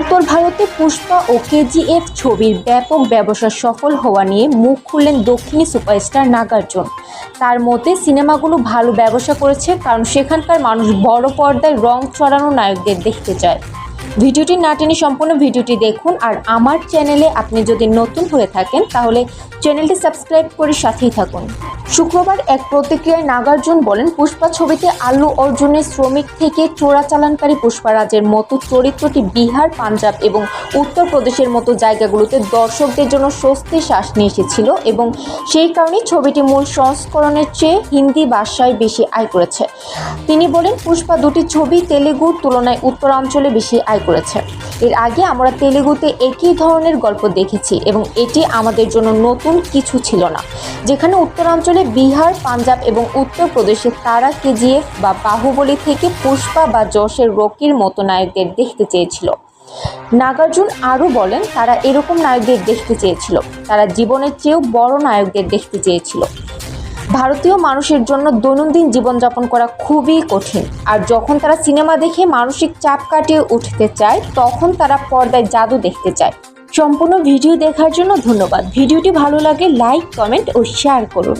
উত্তর ভারতে পুষ্পা ও কেজিএফ ছবির ব্যাপক ব্যবসা সফল হওয়া নিয়ে মুখ খুললেন দক্ষিণী সুপারস্টার নাগার্জুন। তার মতে, সিনেমাগুলো ভালো ব্যবসা করেছে কারণ সেখানকার মানুষ বড় পর্দায় রং চড়ানো নায়কদের দেখতে চায়। ভিডিওটি না টেনে সম্পূর্ণ ভিডিওটি দেখুন আর আমার চ্যানেলে আপনি যদি নতুন হয়ে থাকেন, তাহলে চ্যানেলটি সাবস্ক্রাইব করে সাথেই থাকুন। শুক্রবার এক প্রতিক্রিয়ায় নাগার্জুন বলেন, পুষ্পা ছবিতে আল্লু অর্জুনের শ্রমিক থেকে চোরাচালানকারী পুষ্পারাজের মতো চরিত্রটি বিহার, পাঞ্জাব এবং উত্তরপ্রদেশের মতো জায়গাগুলোতে দর্শকদের জন্য স্বস্তি শ্বাস নিয়ে এসেছিল এবং সেই কারণেই ছবিটি মূল সংস্করণের চেয়ে হিন্দি ভাষায় বেশি আয় করেছে। তিনি বলেন, পুষ্পা দুটি ছবি তেলেগুর তুলনায় উত্তরাঞ্চলে বেশি আয় করেছে। এর আগে আমরা তেলেগুতে একই ধরনের গল্প দেখেছি এবং এটি আমাদের জন্য নতুন কিছু ছিল না। যেখানে উত্তরাঞ্চলে বিহার, পাঞ্জাব এবং উত্তরপ্রদেশে তারা কেজিএফ বা বাহুবলী থেকে পুষ্পা বা যশের রকির মতো নায়কদের দেখতে চেয়েছিল। নাগার্জুন আরও বলেন, তারা এরকম নায়কদের দেখতে চেয়েছিল। তারা জীবনের চেয়েও বড় নায়কদের দেখতে চেয়েছিল। ভারতীয় মানুষের জন্য দৈনন্দিন জীবনযাপন করা খুবই কঠিন। আর যখন তারা সিনেমা দেখে মানসিক চাপ কাটিয়ে উঠতে চায়, তখন তারা পর্দায় জাদু দেখতে চায়। সম্পূর্ণ ভিডিও দেখার জন্য ধন্যবাদ। ভিডিওটি ভালো লাগে, লাইক, কমেন্ট ও শেয়ার করুন।